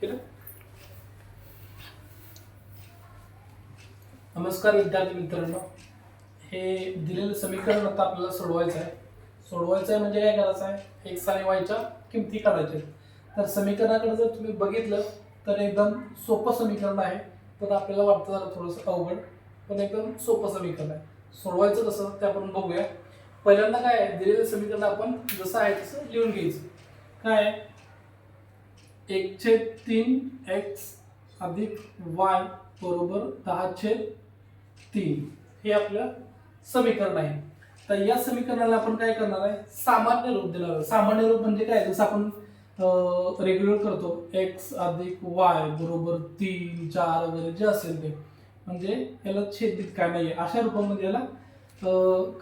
केलं? नमस्कार विद्यार्थी मित्रांनो. हे दिलेलं समीकरण आता आपल्याला सोडवायचं आहे. सोडवायचं आहे म्हणजे काय करायचं आहे? एक्स आणि वायच्या किमती काढायच्या तर समीकरणाकडे जर तुम्ही बघितलं तर एकदम सोपं समीकरण आहे. तर आपल्याला वाटतं जरा थोडंसं अवघड पण एकदम सोपं समीकरण आहे. सोडवायचं कसं ते आपण बघूया. पहिल्यांदा काय आहे? दिलेलं समीकरण आपण जसं आहे तसं लिहून घ्यायचं. काय आहे? एक छेद तीन एक्स अधिक वाय बरोबर दहा छेद तीन. हे आपलं समीकरण आहे. तर या समीकरणाला आपण काय करणार आहे? सामान्य रूप दिला सामान्य रूप म्हणजे काय? जसं आपण रेग्युलर करतो. एक्स अधिक वाय बरोबर तीन चार वगैरे जे असेल ते. म्हणजे याला छेदित काय नाही आहे अशा रूपामध्ये याला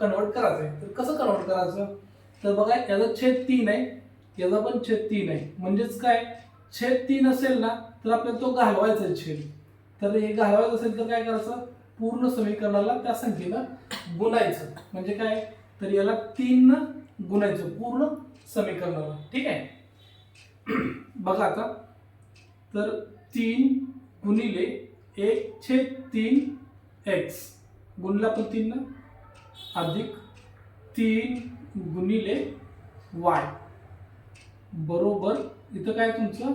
कन्वर्ट करायचं आहे तर कसं कन्वर्ट करायचं? तर बघा याचा छेद तीन आहे. याचा पण छेद तीन आहे. म्हणजेच काय? छेद तीन असेल ना तर आपल्याला तो घालवायचा आहे छेद. तर हे घालवायचं असेल तर काय करायचं? पूर्ण समीकरणाला त्या संख्येनं गुणायचं. म्हणजे काय? तर याला तीन गुणायचं पूर्ण समीकरणाला. ठीक आहे? बघा आता. तर तीन गुणिले एक छेद तीन एक्स गुणला पण तीन ना? अधिक तीन गुणिले वाय बरोबर इथं काय तुमचं?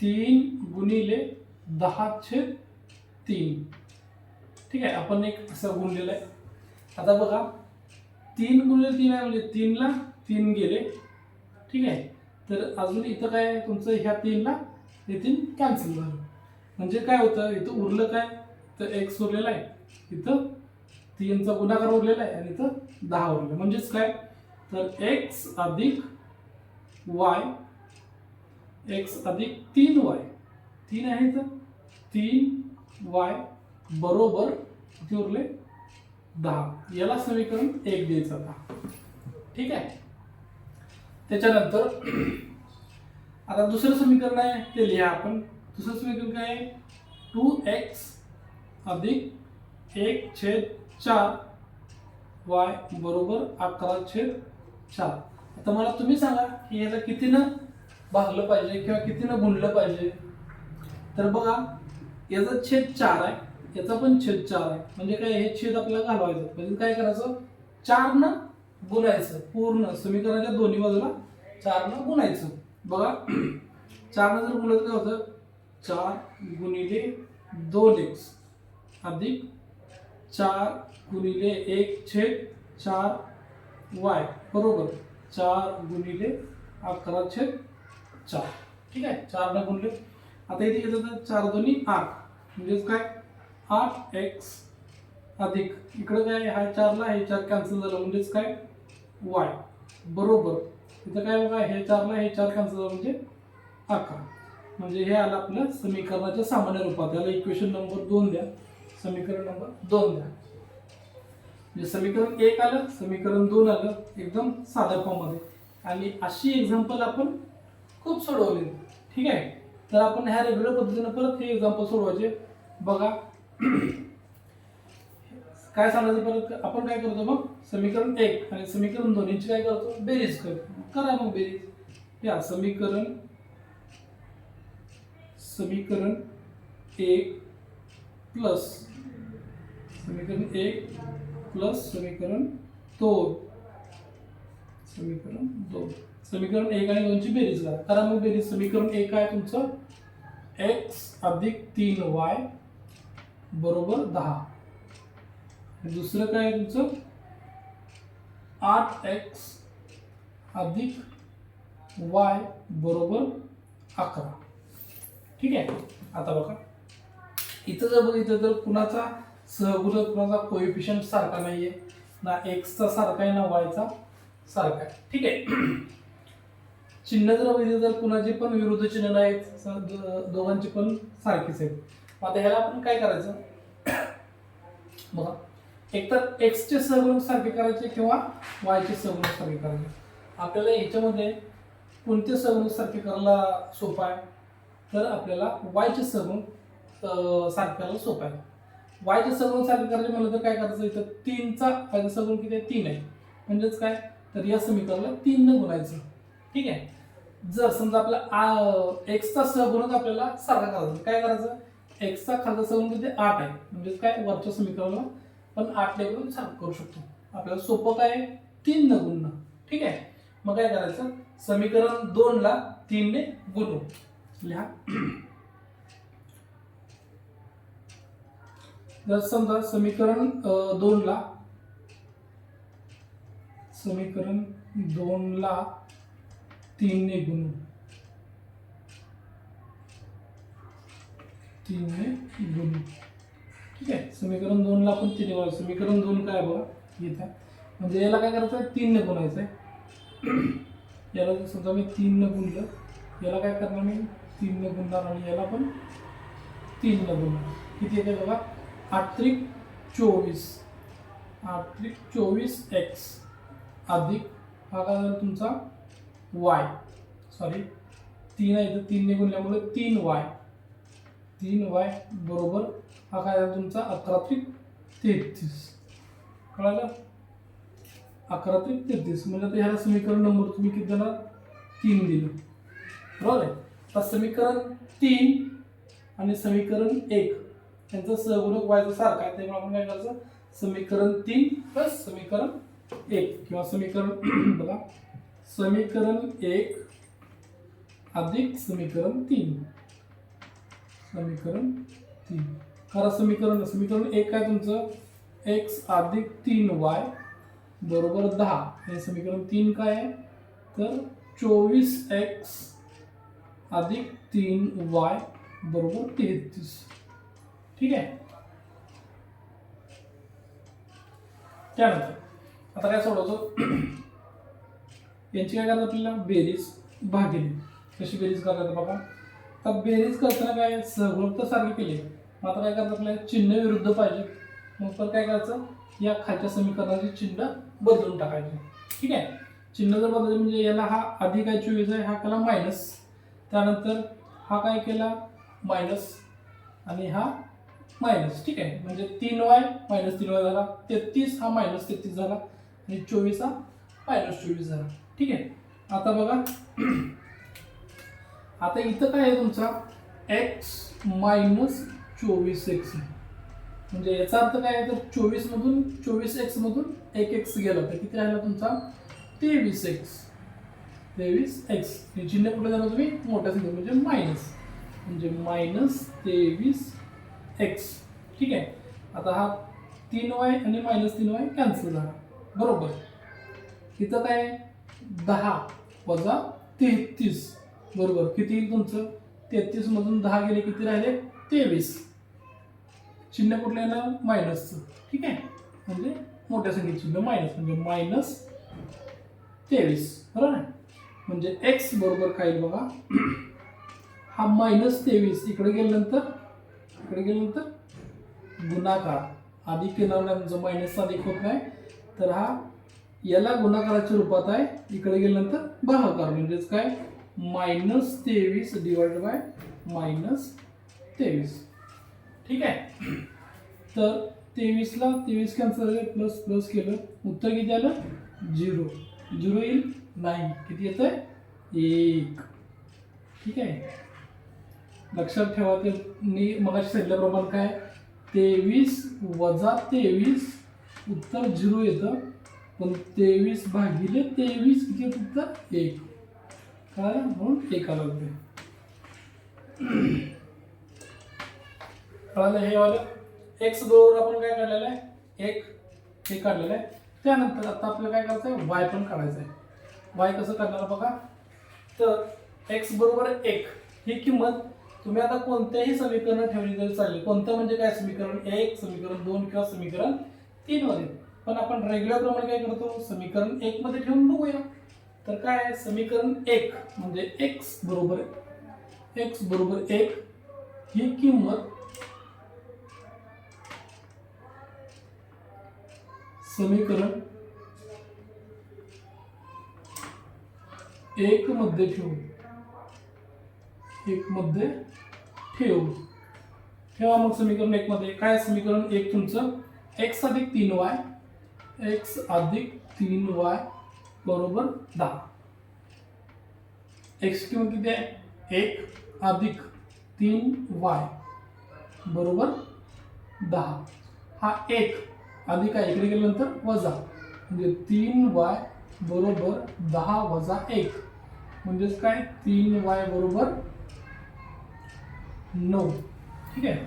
तीन गुणिले दहा छेद तीन. ठीक आहे आपण एक असं गुणलेलं आहे. आता बघा तीन गुणिले तीन आहे म्हणजे तीनला तीन गेले. ठीक आहे तर अजून इथं काय आहे तुमचं? ह्या तीनला हे तीन कॅन्सल झालं. म्हणजे काय होतं? इथं उरलं काय? तर एक्स उरलेला आहे. इथं तीनचा गुणाकार उरलेला आहे आणि इथं दहा उरलं. म्हणजेच काय? तर एक्स अधिक वाय एक्स अधिक तीन वाय. तीन आहे तर तीन वाय बरोबर किती उरले दहा. याला समीकरण एक द्यायचं आता. ठीक आहे? त्याच्यानंतर आता दुसरं समीकरण आहे ते लिहा आपण. दुसरं समीकरण काय आहे? टू एक्स अधिक एक छेद चार वाय बरोबर अकरा छेद चार. आता मला तुम्ही सांगा की याला कितीनं भागलं पाहिजे किंवा कितीनं गुणलं पाहिजे? तर बघा याचा छेद चार आहे. याचा पण छेद चार आहे. म्हणजे काय हे छेद आपल्याला घालवायचं. म्हणजे काय करायचं? चारनं गुणायचं. पूर्ण समीकरणाच्या दोन्ही बाजूला चारनं गुणायचं. बघा चारनं जर गुणलं तर काय होतं? चार गुणिले दोन एक्स अधिक चार गुणिले एक छेद चार वाय बरोबर. चार गुणिले अकरा छेद चार. ठीक आहे? चारनं गुणले. आता इथे येतं तर चार दोन्ही आठ. म्हणजेच काय? आठ एक्स अधिक. इकडं काय? हा चारला हे चार कॅन्सल झालं. म्हणजेच काय? वाय बरोबर. इथं काय बघा हे चारला हे चार कॅन्सल झालं म्हणजे अकरा. म्हणजे हे आलं आपल्या समीकरणाच्या सामान्य रूपात. याला इक्वेशन नंबर दोन द्या. समीकरण नंबर दोन द्या. म्हणजे समीकरण एक आलं समीकरण दोन आलं एकदम साध्या फॉर्ममध्ये आणि अशी एक्झाम्पल आपण खूप सोडवली. ठीक आहे? तर आपण ह्या रेग्युलर पद्धतीनं परत हे एक्झाम्पल सोडवायचे. बघा. काय सांगायचं परत? आपण काय करतो मग? समीकरण एक आणि समीकरण दोन यांची काय करतो? बेरीज करतो. करा मग बेरीज. या समीकरण समीकरण एक प्लस समीकरण एक प्लस समीकरण दोन. समीकरण दोन. समीकरण एक आणि दोनची बेरीज करा. करा मग बेरीज. समीकरण एक आहे तुमचं. एक्स अधिक तीन वाय बरोबर दहा. दुसरं काय आहे तुमचं? आठ एक्स अधिक वाय बरोबर अकरा. ठीक आहे? आता बघा. इथं जर बघितलं तर कुणाचा सहगुरुत्वाचा कुणाचा कोएफिशियंट सारखा आहे ना एक्सचा सारखा आहे ना वायचा सारखा आहे. ठीक आहे. चिन्ह जर बघितलं तर कुणाचे पण विरुद्ध चिन्ह आहेत दोघांची पण सारखीच आहेत. मग आता ह्याला आपण काय करायचं? बघा. एकतर एक्सचे सहगुणक सारखे करायचे किंवा वायचे सहगुणक सारखे करायचे. आपल्याला याच्यामध्ये कोणते सहगुणक सारखे करायला सोपं आहे? तर आपल्याला वायचे सहगुणक सारखे करायला सोपं आहे. वायचे सगळं सारखे करायचे म्हणलं तर काय करायचं इथं? तीनचा वायचा सगळं किती आहे? तीन आहे. म्हणजेच काय? तर या समीकरणाला तीन न गुणायचं. ठीक आहे? जर समजा आपला एक्सचा सहगुणक आपल्याला सारखा करायचा काय करायचं? एक्सचा खालचा सहगुणक किती? आठ आहे. म्हणजेच काय? वरच्या समीकरणाला पण आठ लेवरून सारखं करू शकतो. आपल्याला सोपं काय आहे? तीन न गुणणं. ठीक आहे? मग काय करायचं? समीकरण दोनला तीनने गुणू. लिहा. जर समजा समीकरण दोन ला समीकरण दोन ला तीन ने गुणू तीन ने गुणू ठीक आहे समीकरण दोन ला पण तीन समीकरण दोन काय बघा येत आहे म्हणजे याला काय करायचं आहे तीन ने गुणायचं आहे याला जर समजा मी तीन न गुणलं याला काय करणार मी? तीन न गुणणार आणि याला पण तीन न गुणणार किती येते बघा? आत्रिक चोवीस. आत्रिक चोवीस एक्स अधिक हा काय झाला तुमचा वाय सॉरी तीन आहे तर तीनने गुणल्यामुळे तीन वाय तीन वाय बरोबर हा काय झाला तुमचा अकरा त्रिक तेहतीस. कळालं? अकरा त्रिक तेहतीस. म्हणजे आता ह्याला समीकरण नंबर तुम्ही किती देणार तीन दिलं. बरोबर आहे? आता समीकरण तीन आणि समीकरण एक. त्यांचा सहगुणक व्हायचं सारखं आहे. त्यामुळे आपण काय करायचं? समीकरण तीन प्लस समीकरण एक. किंवा समीकरण बघा. समीकरण एक अधिक समीकरण तीन. समीकरण तीन. खरं समीकरण. समीकरण एक काय तुमचं? एक्स अधिक तीन वाय बरोबर दहा. हे समीकरण तीन काय आहे? तर चोवीस एक्स अधिक तीन वाय बरोबर तेहतीस. ठीक आहे? त्यानंतर आता काय सोडवतो? यांची काय करतात आपल्याला? बेरीज भागिले. कशी बेरीज करतात बघा. आता बेरीज करताना काय सहगुणक तर सारखी केली मग आता काय करतात आपल्याला? चिन्ह विरुद्ध पाहिजे. मग तर काय करायचं? या खालच्या समीकरणाचे चिन्ह बदलून टाकायचे. ठीक आहे? चिन्ह जर बदलले म्हणजे याला हा अधिक आहे चोवीस आहे हा केला मायनस त्यानंतर हा काय केला? मायनस आणि हा मायनस ठीक आहे? म्हणजे तीन वाय मायनस तीन वाय झाला तेहतीस हा मायनस तेहतीस झाला आणि चोवीस हा मायनस चोवीस झाला ठीक आहे? आता बघा आता इथं काय आहे तुमचा? एक्स मायनस चोवीस एक्स म्हणजे याचा अर्थ काय आहे? तर चोवीसमधून चोवीस एक्समधून एक एक्स गेला तर किती राहिला तुमचा? तेवीस एक्स तेवीस एक्स हे चिन्ह कुठे झालं तुम्ही? मोठ्या संख्या म्हणजे मायनस. म्हणजे मायनस तेवीस एक्स ठीक आहे? आता हा तीन वाय आणि मायनस तीन वाय कॅन्सल झाला. बरोबर? इथं काय दहा वजा तेहतीस. बरोबर? किती येईल तुमचं? तेहतीसमधून दहा गेले किती राहिले? तेवीस. चिन्ह कुठलं येणार मायनसचं ठीक आहे? म्हणजे मोठ्या संख्येत चिन्ह मायनस म्हणजे मायनस तेवीस. बरोबर आहे? म्हणजे एक्स बरोबर काय बघा? हा मायनस तेवीस इकडे गेल्यानंतर इकडे गेल्यानंतर गुणाकार. अधिक येणार म्हणजे मायनस अधिक होत नाही. तर हा याला गुणाकाराच्या रूपात आहे. इकडे गेल्यानंतर भागाकार म्हणजेच काय? मायनस तेवीस डिवाइड बाय मायनस तेवीस. ठीक आहे? तर तेवीसला तेवीस कॅन्सल झाले प्लस प्लस केलं. उत्तर किती आलं? झिरो झिरो येईल नाही किती येतं आहे एक. ठीक आहे? लक्षात ठेवा ते. मी मगाशी सांगितल्याप्रमाणे काय? तेवीस वजा तेवीस उत्तर झिरो येतं. पण तेवीस भागिले तेवीस किती येत उत्तर एक. काय म्हणून एक आलं होते. कळालं हे वालं. एक्स बरोबर आपण काय काढलेलं आहे? एक. हे काढलेलं आहे. त्यानंतर आता आपल्याला काय करायचं आहे वाय पण काढायचं आहे वाय कसं करणार बघा? तर एक्स बरोबर एक. ही किंमत तुम्ही आता कोणत्याही समीकरण ठेवली तरी चालेल. कोणतं म्हणजे काय समीकरण? एक समीकरण दोन किंवा समीकरण तीन मध्ये पण आपण रेग्युलर प्रमाणे काय करतो? समीकरण एक मध्ये ठेवून बघूया. तर काय आहे? समीकरण एक म्हणजे एक्स बरोबर एक्स बरोबर एक ही किंमत समीकरण एक मध्ये ठेवू. एक मध्ये ठेवू. ठेवा मग समीकरण एक मध्ये. काय समीकरण? एक तुमचं. एक्स अधिक तीन वाय एक्स अधिक तीन वाय बरोबर दहा. एक्स किंमत किती आहे? एक अधिक तीन वाय बरोबर दहा. हा एक अधिक आहे इकडे गेल्यानंतर वजा. म्हणजे तीन वाय बरोबर दहा वजा एक. म्हणजेच काय? तीन वाय बरोबर नऊ ठीक आहे?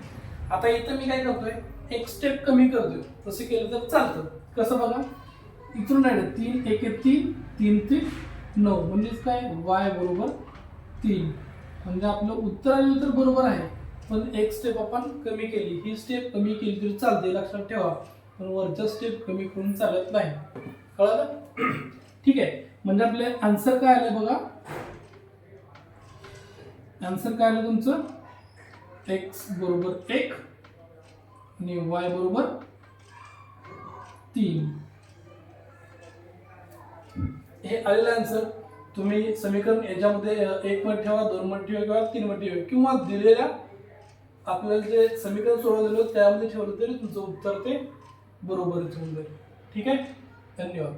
आता इथं मी काय करतोय एक स्टेप कमी करतोय. तसं केलं तर चालतं. कसं बघा? इथून राहिलं तीन एक एक तीन तीन ते नऊ. म्हणजेच काय? वाय बरोबर तीन. म्हणजे आपलं उत्तर आलेलं तर बरोबर आहे. पण एक स्टेप आपण कमी केली. ही स्टेप कमी केली तरी चालते लक्षात ठेवा. पण वरच्या स्टेप कमी करून चालत नाही. कळलं? ठीक आहे. म्हणजे आपले आन्सर काय आलं बघा? आन्सर काय आलं तुमचं? एक्स बरोबर एक आणि वाय बरोबर तीन. हे आलेलं आन्सर तुम्ही समीकरण याच्यामध्ये एक मध्ये ठेवा दोन मध्ये ठेवा किंवा तीन मध्ये ठेवा किंवा दिलेल्या आपल्याला जे समीकरण सोडवलेलं त्यामध्ये ठेवलं तरी तुमचं उत्तर ते बरोबर होऊन जाईल. ठीक आहे? धन्यवाद.